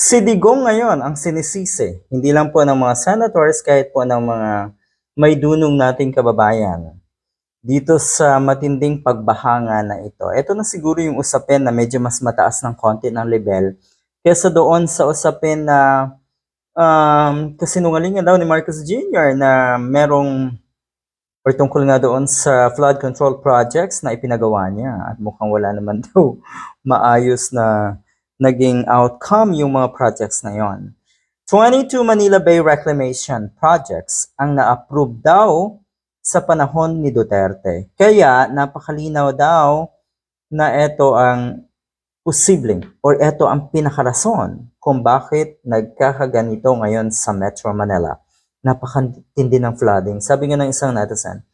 Si Digong ngayon ang sinisisi, hindi lang po ng mga senators, kahit po ng mga may dunong nating kababayan dito sa matinding pagbahanga na ito. Ito na siguro yung usapin na medyo mas mataas ng konti ng level kesa doon sa usapin na um, kasinungalingan daw ni Marcos Jr. na merong or tungkol nga doon sa flood control projects na ipinagawa niya at mukhang wala naman daw maayos na naging outcome yung mga projects na yon. 22 Manila Bay Reclamation projects ang na-approve daw sa panahon ni Duterte. Kaya napakalinaw daw na ito ang posibleng or ito ang pinakarason kung bakit nagkakaganito ngayon sa Metro Manila. Napakatindi ng flooding. Sabi nga ng isang netizen,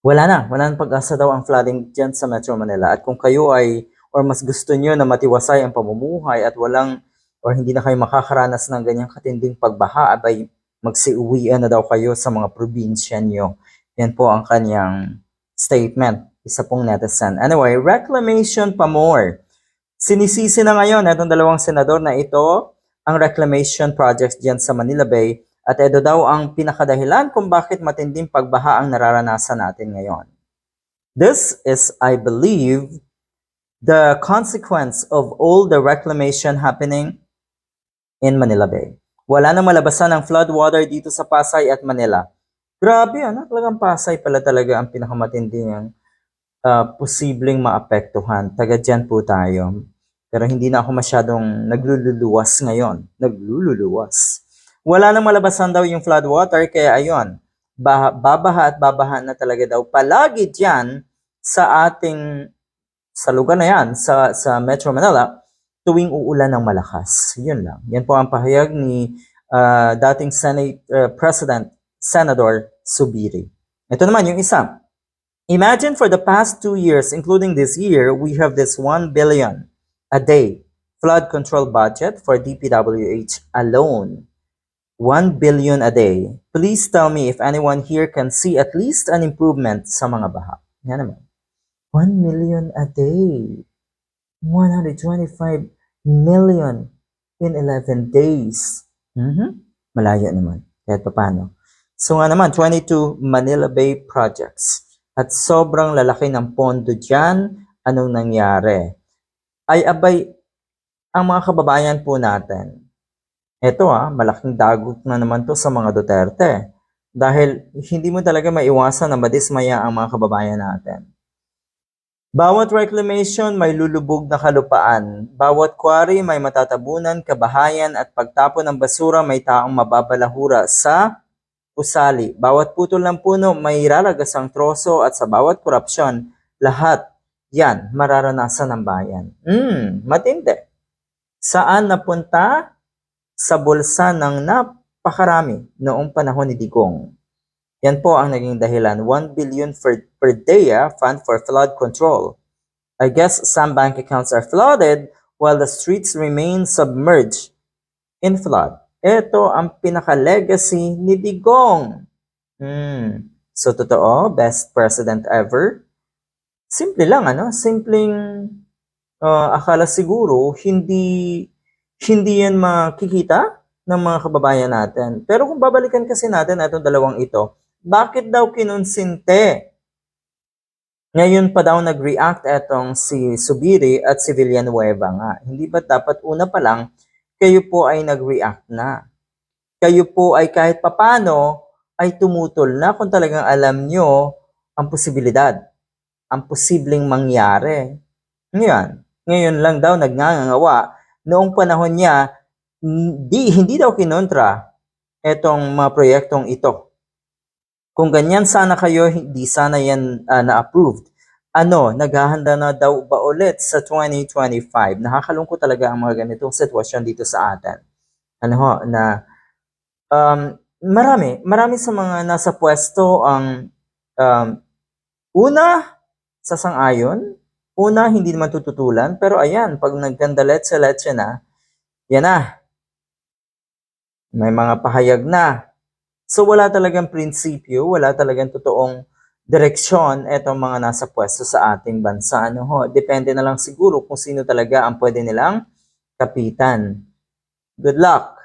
wala na, wala nang pag-asa daw ang flooding dyan sa Metro Manila. At kung kayo ay, or mas gusto nyo na matiwasay ang pamumuhay at walang, or hindi na kayo makakaranas ng ganyang katinding pagbaha, abay magsiuwian na daw kayo sa mga probinsya nyo. Yan po ang kanyang statement. Isa pong netizen. Anyway, reclamation pa more. Sinisisi na ngayon itong dalawang senador na ito ang reclamation projects dyan sa Manila Bay at ito daw ang pinakadahilan kung bakit matinding pagbaha ang nararanasan natin ngayon. This is, I believe, the consequence of all the reclamation happening in Manila Bay. Wala nang malabasan ng flood water dito sa Pasay at Manila. Grabe, ano? Talagang Pasay pala talaga ang pinakamatinding uh, posibleng maapektuhan. Taga dyan po tayo. Pero hindi na ako masyadong naglululuwas ngayon. Naglululuwas. Wala nang malabasan daw yung flood water, kaya ayun, baha, babaha at babaha na talaga daw palagi dyan sa ating, sa lugar na yan, sa, sa Metro Manila, tuwing uulan ng malakas. Yun lang. Yan po ang pahayag ni uh, dating Senate uh, President Senator Subiri. Ito naman yung isa. Imagine for the past two years, including this year, we have this 1 billion a day flood control budget for DPWH alone. 1 billion a day. Please tell me if anyone here can see at least an improvement sa mga baha. Yan naman. 1 million a day. 125 million in 11 days. Mhm. Malaya naman. Kahit pa paano. So nga naman, 22 Manila Bay projects. At sobrang lalaki ng pondo dyan. Anong nangyari? Ay abay, ang mga kababayan po natin. Ito ah, malaking dagot na naman to sa mga Duterte. Dahil hindi mo talaga maiwasan na madismaya ang mga kababayan natin. Bawat reclamation may lulubog na kalupaan. Bawat quarry may matatabunan, kabahayan at pagtapon ng basura may taong mababalahura sa usali. Bawat putol ng puno may raragasang troso at sa bawat korupsyon, lahat yan mararanasan ng bayan. Hmm, matindi. Saan napunta? Sa bulsa ng napakarami noong panahon ni Digong. Yan po ang naging dahilan. 1 billion for, per day ah, fund for flood control. I guess some bank accounts are flooded while the streets remain submerged in flood. Ito ang pinaka-legacy ni Digong. Hmm. So, totoo, best president ever. Simple lang, ano? Simpleng uh, akala siguro hindi hindi yan makikita ng mga kababayan natin. Pero kung babalikan kasi natin itong dalawang ito, bakit daw kinonsinte? Ngayon pa daw nag-react etong si Subiri at si Villanueva nga. Hindi ba dapat una pa lang, kayo po ay nag-react na? Kayo po ay kahit papano ay tumutol na kung talagang alam nyo ang posibilidad, ang posibleng mangyari. Ngayon, ngayon lang daw nagngangawa noong panahon niya, hindi, hindi daw kinontra etong mga proyektong ito. Kung ganyan sana kayo, hindi sana yan uh, na-approved. Ano, naghahanda na daw ba ulit sa 2025? Nakakalungkot talaga ang mga ganitong sitwasyon dito sa atin. Ano ho, na um, marami, marami sa mga nasa pwesto ang um, una, sa sangayon, una, hindi naman tututulan, pero ayan, pag nagkanda letse-letse na, yan na. May mga pahayag na. So wala talagang prinsipyo, wala talagang totoong direksyon etong mga nasa pwesto sa ating bansa. Ano ho? Depende na lang siguro kung sino talaga ang pwede nilang kapitan. Good luck!